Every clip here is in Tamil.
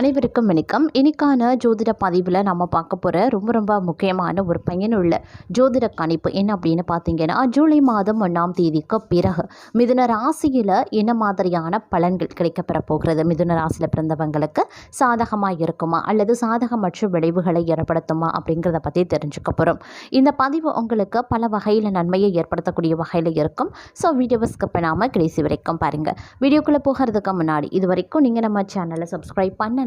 அனைவருக்கும் வணக்கம். இன்னைக்கான ஜோதிட பதிவில் நம்ம பார்க்க போகிற ரொம்ப ரொம்ப முக்கியமான ஒரு பயனுள்ள ஜோதிட கணிப்பு என்ன அப்படின்னு பார்த்தீங்கன்னா ஜூலை மாதம் ஒன்றாம் தேதிக்கு பிறகு மிதுன ராசியில் என்ன மாதிரியான பலன்கள் கிடைக்கப்பெற போகிறது? மிதுன ராசியில் பிறந்தவங்களுக்கு சாதகமாக இருக்குமா? அல்லது சாதகமற்ற விளைவுகளை ஏற்படுத்துமா? அப்படிங்கிறத பற்றி தெரிஞ்சுக்க போகிறோம் இந்த பதிவு உங்களுக்கு பல வகையில் நன்மையை ஏற்படுத்தக்கூடிய வகையில் இருக்கும். ஸோ வீடியோவை ஸ்கிப் பண்ணாமல் கடைசி வரைக்கும் பாருங்கள் வீடியோக்குள்ளே போகிறதுக்கு முன்னாடி இது வரைக்கும் நீங்கள் நம்ம சேனலை சப்ஸ்கிரைப் பண்ணலை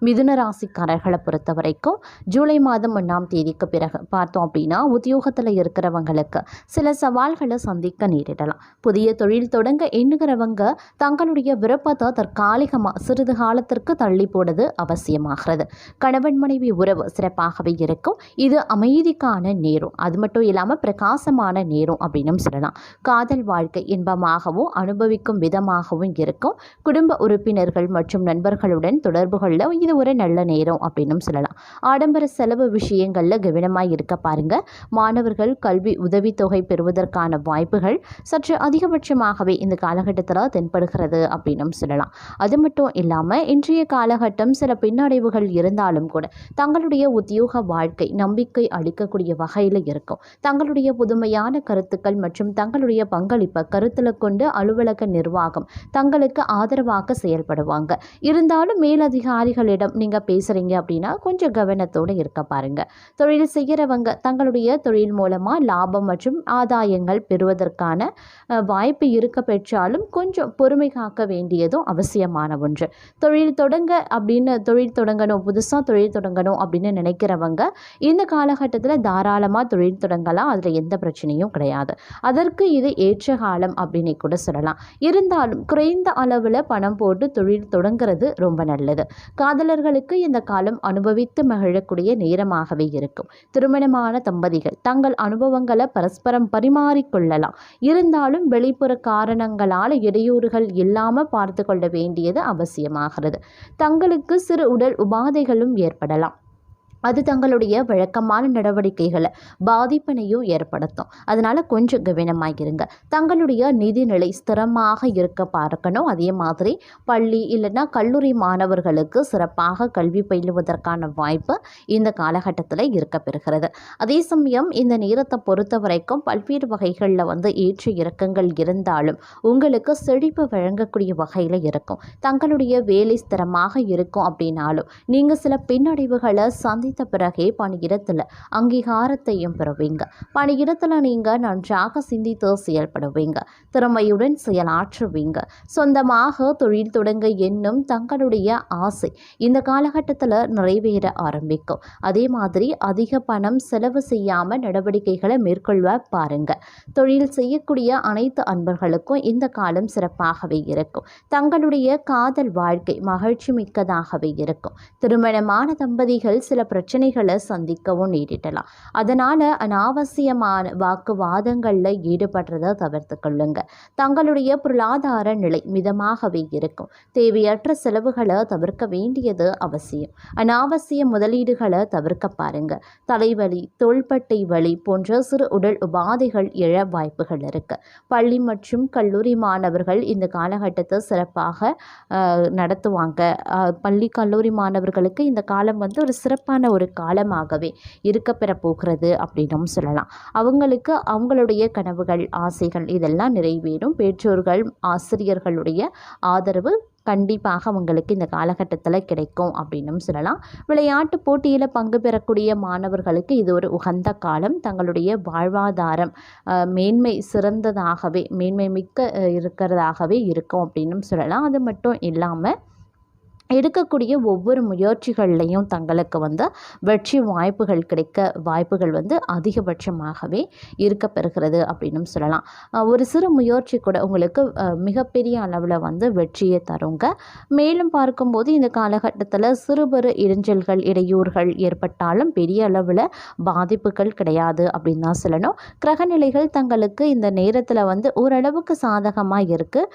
மிதுன ராசிக்காரர்களை பொறுத்த வரைக்கும் ஜூலை மாதம் ஒன்றாம் தேதிக்கு பிறகு பார்த்தோம் அப்படின்னா உத்தியோகத்தில் இருக்கிறவங்களுக்கு சில சவால்களை சந்திக்க நேரிடலாம். புதிய தொழில் தொடங்க எண்ணுகிறவங்க தங்களுடைய விருப்பத்தை தற்காலிகமாக சிறிது காலத்திற்கு தள்ளி போடுறது அவசியமாகிறது. கணவன் மனைவி உறவு சிறப்பாகவே இருக்கும். இது அமைதிக்கான நேரம். அது மட்டும் இல்லாமல் பிரகாசமான நேரம் அப்படின்னு சொல்லலாம். காதல் வாழ்க்கை இன்பமாகவும் அனுபவிக்கும் விதமாகவும் இருக்கும். குடும்ப உறுப்பினர்கள் மற்றும் நண்பர்களுடன் தொடர்புகளில் இது ஒரு நல்ல நேரம் அப்படின்னும் சொல்லலாம். ஆடம்பர செலவு விஷயங்களில் கவனமாக இருக்க பாருங்க. மாணவர்கள் கல்வி உதவித்தொகை பெறுவதற்கான வாய்ப்புகள் சற்று அதிகபட்சமாகவே இந்த காலகட்டத்தில் தென்படுகிறது அப்படின்னும் சொல்லலாம். அது மட்டும் இல்லாமல் இன்றைய காலகட்டம் சில பின்னடைவுகள் இருந்தாலும் கூட தங்களுடைய உத்தியோக வாழ்க்கை நம்பிக்கை அளிக்கக்கூடிய வகையில் இருக்கும். தங்களுடைய புதுமையான கருத்துக்கள் மற்றும் தங்களுடைய பங்களிப்பை கருத்தில் கொண்டு அலுவலக நிர்வாகம் தங்களுக்கு ஆதரவாக செயல்படுவாங்க. இருந்தாலும் மேலதிகாரிகள் நண்பர்களிடம் நீங்கள் பேசுகிறீங்க அப்படின்னா கொஞ்சம் கவனத்தோடு இருக்க பாருங்க. தொழில் செய்கிறவங்க தங்களுடைய தொழில் மூலமாக லாபம் மற்றும் ஆதாயங்கள் பெறுவதற்கான வாய்ப்பு இருக்க பெற்றாலும் கொஞ்சம் பொறுமை காக்க வேண்டியதும் அவசியமான ஒன்று. தொழில் தொடங்க அப்படின்னு தொழில் தொடங்கணும் புதுசாக தொழில் தொடங்கணும் அப்படின்னு நினைக்கிறவங்க இந்த காலகட்டத்தில் தாராளமாக தொழில் தொடங்கலாம். அதில் எந்த பிரச்சனையும் கிடையாது. அதற்கு இது ஏற்ற காலம் அப்படின்னு கூட சொல்லலாம். இருந்தாலும் குறைந்த அளவில் பணம் போட்டு தொழில் தொடங்குறது ரொம்ப நல்லது. காதலர்களுக்கு இந்த காலம் அனுபவித்து மகிழக்கூடிய நேரமாகவே இருக்கும். திருமணமான தம்பதிகள் தங்கள் அனுபவங்களை பரஸ்பரம் பரிமாறிக்கொள்ளலாம் இருந்தாலும் வெளிப்புற காரணங்களால் இடையூறுகள் இல்லாமல் பார்த்து கொள்ள வேண்டியது அவசியமாகிறது. தங்களுக்கு சிறு உடல் உபாதைகளும் ஏற்படலாம். அது தங்களுடைய வழக்கமான நடவடிக்கைகளை பாதிப்பினையும் ஏற்படுத்தும். அதனால் கொஞ்சம் கவனமாக இருங்க தங்களுடைய நிதிநிலை ஸ்திரமாக இருக்க பார்க்கணும். அதே மாதிரி பள்ளி இல்லைன்னா கல்லூரி மாணவர்களுக்கு சிறப்பாக கல்வி பயிலுவதற்கான வாய்ப்பு இந்த காலகட்டத்தில் இருக்க பெறுகிறது. அதே சமயம் இந்த நேரத்தை பொறுத்த வரைக்கும் பல்வேறு வகைகளில் வந்து ஏற்ற இறக்கங்கள் இருந்தாலும் உங்களுக்கு செழிப்பு வழங்கக்கூடிய வகையில் இருக்கும். தங்களுடைய வேலை ஸ்திரமாக இருக்கும் அப்படின்னாலும் நீங்கள் சில பின்னடைவுகளை சந்தி சாதித்த பிறகே பணியிடத்தில் அங்கீகாரத்தையும் பெறுவீங்க. பணியிடத்தில் நீங்கள் நன்றாக சிந்தித்து செயல்படுவீங்க. திறமையுடன் செயலாற்றுவீங்க. சொந்தமாக தொழில் தொடங்க என்னும் தங்களுடைய ஆசை இந்த காலகட்டத்தில் நிறைவேற ஆரம்பிக்கும். அதே மாதிரி அதிக பணம் செலவு செய்யாமல் நடவடிக்கைகளை மேற்கொள்ள பாருங்க. தொழில் செய்யக்கூடிய அனைத்து அன்பர்களுக்கும் இந்த காலம் சிறப்பாகவே இருக்கும். தங்களுடைய காதல் வாழ்க்கை மகிழ்ச்சி மிக்கதாகவே இருக்கும். திருமணமான தம்பதிகள் சில பிரச்சனைகளை சந்திக்கவும் நேரிடலாம். அதனால் அனாவசியமான வாக்குவாதங்களில் ஈடுபடுறதை தவிர்த்து கொள்ளுங்க. தங்களுடைய பொருளாதார நிலை மிதமாகவே இருக்கும். தேவையற்ற செலவுகளை தவிர்க்க வேண்டியது அவசியம். அனாவசிய முதலீடுகளை தவிர்க்க பாருங்க. தலைவலி தோள்பட்டை வலி போன்ற சிறு உடல் உபாதைகள் எழ வாய்ப்புகள் இருக்கு. பள்ளி மற்றும் கல்லூரி மாணவர்கள் இந்த காலகட்டத்தை சிறப்பாக நடத்துவாங்க. பள்ளி கல்லூரி மாணவர்களுக்கு இந்த காலம் வந்து ஒரு சிறப்பான ஒரு காலமாகவே இருக்கப்பெற போகிறது அப்படின்னும் சொல்லலாம். அவங்களுக்கு அவங்களுடைய கனவுகள் ஆசைகள் இதெல்லாம் நிறைவேறும். பெற்றோர்கள் ஆசிரியர்களுடைய ஆதரவு கண்டிப்பாக அவங்களுக்கு இந்த காலகட்டத்தில் கிடைக்கும் அப்படின்னும் சொல்லலாம். விளையாட்டு போட்டியில் பங்கு பெறக்கூடிய மாணவர்களுக்கு இது ஒரு உகந்த காலம். தங்களுடைய வாழ்வாதாரம் மேன்மை சிறந்ததாகவே மேன்மை மிக்க இருக்கிறதாகவே இருக்கும் அப்படின்னும் சொல்லலாம். அது மட்டும் இல்லாமல் எடுக்கக்கூடிய ஒவ்வொரு முயற்சிகள்லையும் தங்களுக்கு வந்து வெற்றி வாய்ப்புகள் கிடைக்க வாய்ப்புகள் வந்து அதிகபட்சமாகவே இருக்க பெறுகிறது அப்படின்னும் சொல்லலாம். ஒரு சிறு முயற்சி கூட உங்களுக்கு மிகப்பெரிய அளவில் வந்து வெற்றியை தருங்க. மேலும் பார்க்கும்போது இந்த காலகட்டத்தில் சிறுபெரு இடைஞ்சல்கள் இடையூறுகள் ஏற்பட்டாலும் பெரிய அளவில் பாதிப்புகள் கிடையாது அப்படின்னு தான் சொல்லணும். கிரகநிலைகள் தங்களுக்கு இந்த நேரத்தில் வந்து ஓரளவுக்கு சாதகமாக இருக்குது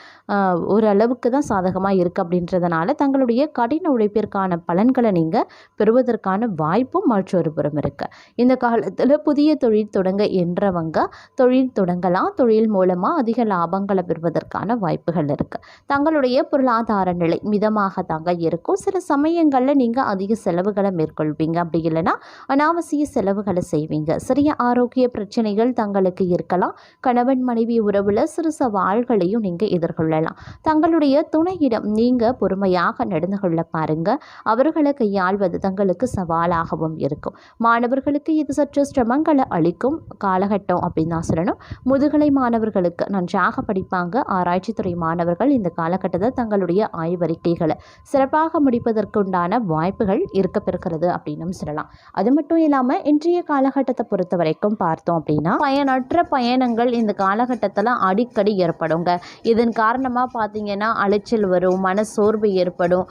ஓரளவுக்கு தான் சாதகமாக இருக்குது அப்படின்றதுனால தங்களுடைய கடின உழைப்பிற்கான பலன்களை நீங்கள் பெறுவதற்கான வாய்ப்பும் மற்றொரு புறம் இருக்குது இந்த காலத்தில் புதிய தொழில் தொடங்க என்றவங்க தொழில் தொடங்கலாம். தொழில் மூலமாக அதிக லாபங்களை பெறுவதற்கான வாய்ப்புகள் இருக்குது தங்களுடைய பொருளாதார நிலை மிதமாக தாங்க இருக்கும். சில சமயங்களில் நீங்கள் அதிக செலவுகளை மேற்கொள்வீங்க. அப்படி இல்லைன்னா அனாவசிய செலவுகளை செய்வீங்க. சிறிய ஆரோக்கிய பிரச்சனைகள் தங்களுக்கு இருக்கலாம். கணவன் மனைவி உறவில் சிறு சவால்களையும் நீங்கள் எதிர்கொள்ளலாம். தங்களுடைய துணையிடம் நீங்கள் பொறுமையாக நடந்து கொள்ள பாருங்க. அவர்களை கையாள்வது தங்களுக்கு சவாலாகவும் இருக்கும். மாணவர்களுக்கு இது சற்று சிரமங்களை அளிக்கும் காலகட்டம் அப்படின்னு தான் சொல்லணும். முதுகலை மாணவர்களுக்கு நன்றாக படிப்பாங்க. ஆராய்ச்சித்துறை மாணவர்கள் இந்த காலகட்டத்தை தங்களுடைய ஆய்வறிக்கைகளை சிறப்பாக முடிப்பதற்குண்டான வாய்ப்புகள் இருக்கப்பெறுகிறது அப்படின்னு சொல்லலாம். அது மட்டும் இல்லாமல் இன்றைய காலகட்டத்தை பொறுத்த வரைக்கும் பார்த்தோம் அப்படின்னா பயனற்ற பயணங்கள் இந்த காலகட்டத்தில் அடிக்கடி ஏற்படுங்க. இதன் காரணமாக பார்த்தீங்கன்னா அலைச்சல் வரும் மன சோர்வு ஏற்படும்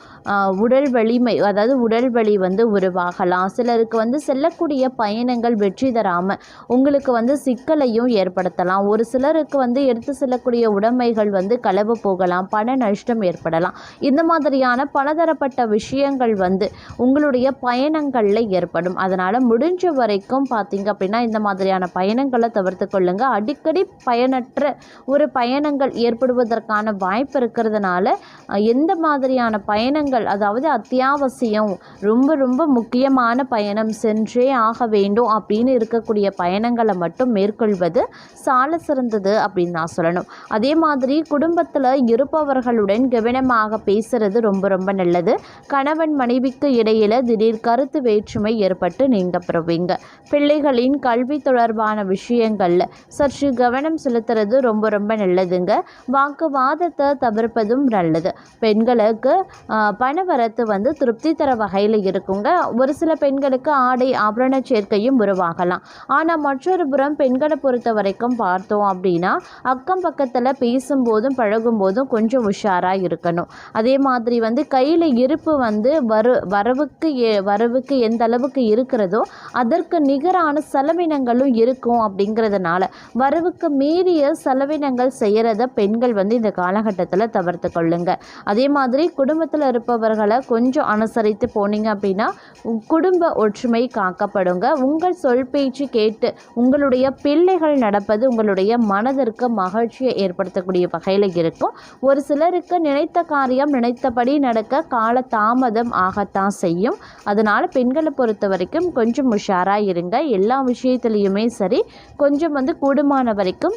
உடல் வலிமை அதாவது உடல் வலி வந்து உருவாகலாம். சிலருக்கு வந்து செல்லக்கூடிய பயணங்கள் வெற்றி தராமல் உங்களுக்கு வந்து சிக்கலையும் ஏற்படுத்தலாம். ஒரு சிலருக்கு வந்து எடுத்து செல்லக்கூடிய உடைமைகள் வந்து களவு போகலாம் பண நஷ்டம் ஏற்படலாம். இந்த மாதிரியான பலதரப்பட்ட விஷயங்கள் வந்து உங்களுடைய பயணங்களில் ஏற்படும். அதனால் முடிஞ்ச வரைக்கும் பார்த்தீங்க அப்படின்னா இந்த மாதிரியான பயணங்களை தவிர்த்து கொள்ளுங்கள் அடிக்கடி பயனற்ற ஒரு பயணங்கள் ஏற்படுவதற்கான வாய்ப்பு இருக்கிறதுனால எந்த மாதிரியான பயணங்கள் அதாவது அத்தியாவசியம் ரொம்ப ரொம்ப முக்கியமான பயணம் சென்றே ஆக வேண்டும் அப்படின்னு இருக்கக்கூடிய பயணங்களை மட்டும் மேற்கொள்வது சால சிறந்தது அப்படின்னு நான் சொல்லணும். அதே மாதிரி குடும்பத்தில் இருப்பவர்களுடன் கவனமாக பேசுறது ரொம்ப ரொம்ப நல்லது. கணவன் மனைவிக்கு இடையில திடீர் கருத்து வேற்றுமை ஏற்பட்டு நீங்க பெறுவீங்க. பிள்ளைகளின் கல்வி தொடர்பான விஷயங்கள்ல சற்று கவனம் செலுத்துறது ரொம்ப ரொம்ப நல்லதுங்க. வாக்குவாதத்தை தவிர்ப்பதும் நல்லது. பெண்களுக்கு பணவரத்து வந்து திருப்தி தர வகையில் இருக்குங்க. ஒரு சில பெண்களுக்கு ஆடை ஆபரண சேர்க்கையும் உருவாகலாம். ஆனால் மற்றொரு புறம் பெண்களை பொறுத்த வரைக்கும் பார்த்தோம் அப்படின்னா அக்கம் பக்கத்தில் பேசும்போதும் பழகும்போதும் கொஞ்சம் உஷாராக இருக்கணும். அதே மாதிரி வந்து கையில் இருப்பு வந்து வரு வரவுக்கு எ- வரவுக்கு எந்த அளவுக்கு இருக்கிறதோ அதற்கு நிகரான செலவினங்களும் இருக்கும் அப்படிங்கிறதுனால வரவுக்கு மீறிய செலவினங்கள் செய்கிறத பெண்கள் வந்து இந்த காலகட்டத்தில் தவிர்த்து கொள்ளுங்க. அதே மாதிரி குடும்பத்தில் இருப்பவர்களை கொஞ்சம் அனுசரித்து போனீங்க அப்படின்னா உ- குடும்ப ஒற்றுமை காக்கப்படுங்க. உங்கள் சொல் பேச்சு கேட்டு உங்களுடைய பிள்ளைகள் நடப்பது உங்களுடைய மனதிற்கு மகிழ்ச்சியை ஏற்படுத்தக்கூடிய வகையில் இருக்கும். ஒரு சிலருக்கு நினைத்த காரியம் நினைத்தபடி நடக்க கால தாமதம் ஆகத்தான் செய்யும். அதனால் பெண்களை பொறுத்த வரைக்கும் கொஞ்சம் உஷாராக இருங்க. எல்லா விஷயத்துலேயுமே சரி. கொஞ்சம் வந்து கூடுமான வரைக்கும்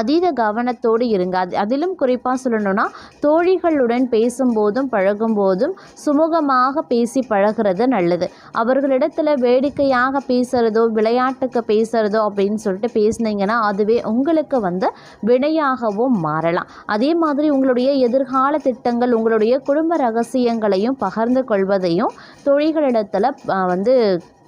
அதீத கவனத்தோடு இருங்க. அது அதிலும் குறிப்பாக சொல்லணும்னா தோழிகளுடன் பேசும்போதும் பழகும்போதும் சுமூகமாக பேசி பழகுறது நல்லது. அவர்களிடத்தில் வேடிக்கையாக பேசுகிறதோ விளையாட்டுக்கு பேசுகிறதோ அப்படின்னு சொல்லிட்டு பேசுனீங்கன்னா அதுவே உங்களுக்கு வந்து வினையாகவும் மாறலாம். அதே மாதிரி உங்களுடைய எதிர்கால திட்டங்கள் உங்களுடைய குடும்ப ரகசியங்களையும் பகிர்ந்து கொள்வதையும் தோழிகளிடத்தில் வந்து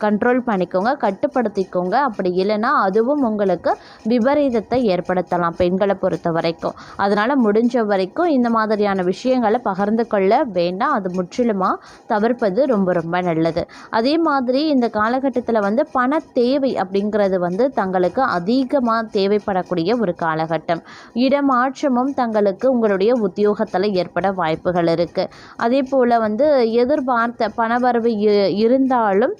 கண்ட்ரோல் பண்ணிக்கோங்க கட்டுப்படுத்திக்கோங்க. அப்படி இல்லைன்னா அதுவும் உங்களுக்கு விபரீதத்தை ஏற்படுத்தலாம் பெண்களை பொறுத்த வரைக்கும். அதனால் முடிஞ்ச வரைக்கும் இந்த மாதிரியான விஷயங்களை பகிர்ந்து கொள்ள வேண்டாம். அது முற்றிலுமாக தவிர்ப்பது ரொம்ப ரொம்ப நல்லது. அதே மாதிரி இந்த காலகட்டத்தில் வந்து பண தேவை அப்படிங்கிறது வந்து தங்களுக்கு அதிகமாக தேவைப்படக்கூடிய ஒரு காலகட்டம். இடமாற்றமும் தங்களுக்கு உங்களுடைய உத்தியோகத்தில் ஏற்பட வாய்ப்புகள் இருக்குது அதே போல் வந்து எதிர்பார்த்த பணவரவு வரவு இருந்தாலும்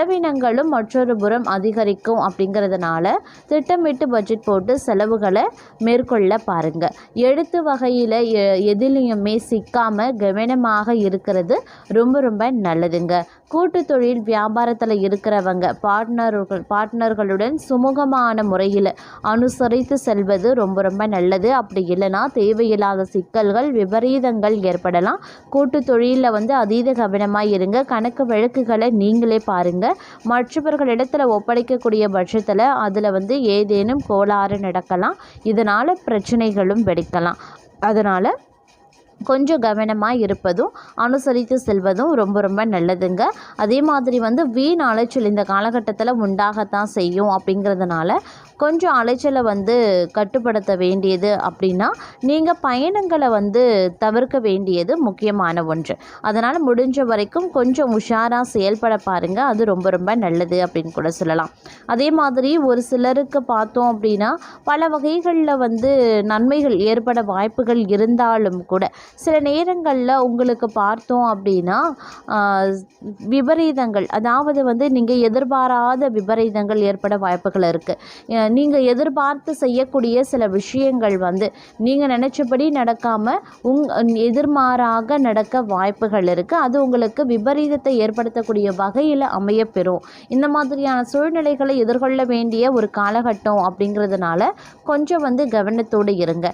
செலவினங்களும் மற்றொரு புறம் அதிகரிக்கும் அப்படிங்கிறதுனால திட்டமிட்டு பட்ஜெட் போட்டு செலவுகளை மேற்கொள்ள பாருங்க. எழுத்து வகையில் எதிலையுமே சிக்காமல் கவனமாக இருக்கிறது ரொம்ப ரொம்ப நல்லதுங்க. கூட்டு தொழில் வியாபாரத்தில் இருக்கிறவங்க பார்ட்னர்கள் பார்ட்னர்களுடன் சுமூகமான முறையில் அனுசரித்து செல்வது ரொம்ப ரொம்ப நல்லது. அப்படி இல்லைன்னா தேவையில்லாத சிக்கல்கள் விபரீதங்கள் ஏற்படலாம். கூட்டு தொழிலில் வந்து அதீத கவனமாக இருங்க. கணக்கு வழக்குகளை நீங்களே பாருங்க. மற்றவர்களிடத்தில் ஒப்படைக்கக்கூடிய பட்சத்தில் அதில் வந்து ஏதேனும் கோளாறு நடக்கலாம். இதனால் பிரச்சனைகளும் வெடிக்கலாம். அதனால் கொஞ்சம் கவனமாக இருப்பதும் அனுசரித்து செல்வதும் ரொம்ப ரொம்ப நல்லதுங்க. அதே மாதிரி வந்து வீண் அலைச்சல் இந்த காலகட்டத்தில் உண்டாகத்தான் செய்யும் அப்படிங்கிறதுனால கொஞ்சம் அலைச்சலை வந்து கட்டுப்படுத்த வேண்டியது அப்படின்னா நீங்கள் பயணங்களை வந்து தவிர்க்க வேண்டியது முக்கியமான ஒன்று. அதனால் முடிஞ்ச வரைக்கும் கொஞ்சம் உஷாராக செயல்பட பாருங்கள் அது ரொம்ப ரொம்ப நல்லது அப்படின்னு கூட சொல்லலாம். அதே மாதிரி ஒரு சிலருக்கு பார்த்தோம் அப்படின்னா பல வகைகளில் வந்து நன்மைகள் ஏற்பட வாய்ப்புகள் இருந்தாலும் கூட சில நேரங்களில் உங்களுக்கு பார்த்தோம் அப்படின்னா விபரீதங்கள் அதாவது வந்து நீங்கள் எதிர்பாராத விபரீதங்கள் ஏற்பட வாய்ப்புகள் இருக்குது நீங்கள் எதிர்பார்த்து செய்யக்கூடிய சில விஷயங்கள் வந்து நீங்கள் நினச்சபடி நடக்காமல் உங் எதிர்மாறாக நடக்க வாய்ப்புகள் இருக்குது அது உங்களுக்கு விபரீதத்தை ஏற்படுத்தக்கூடிய வகையில் அமையப்பெறும். இந்த மாதிரியான சூழ்நிலைகளை எதிர்கொள்ள வேண்டிய ஒரு காலகட்டம் அப்படிங்கிறதுனால கொஞ்சம் வந்து கவனத்தோடு இருங்க.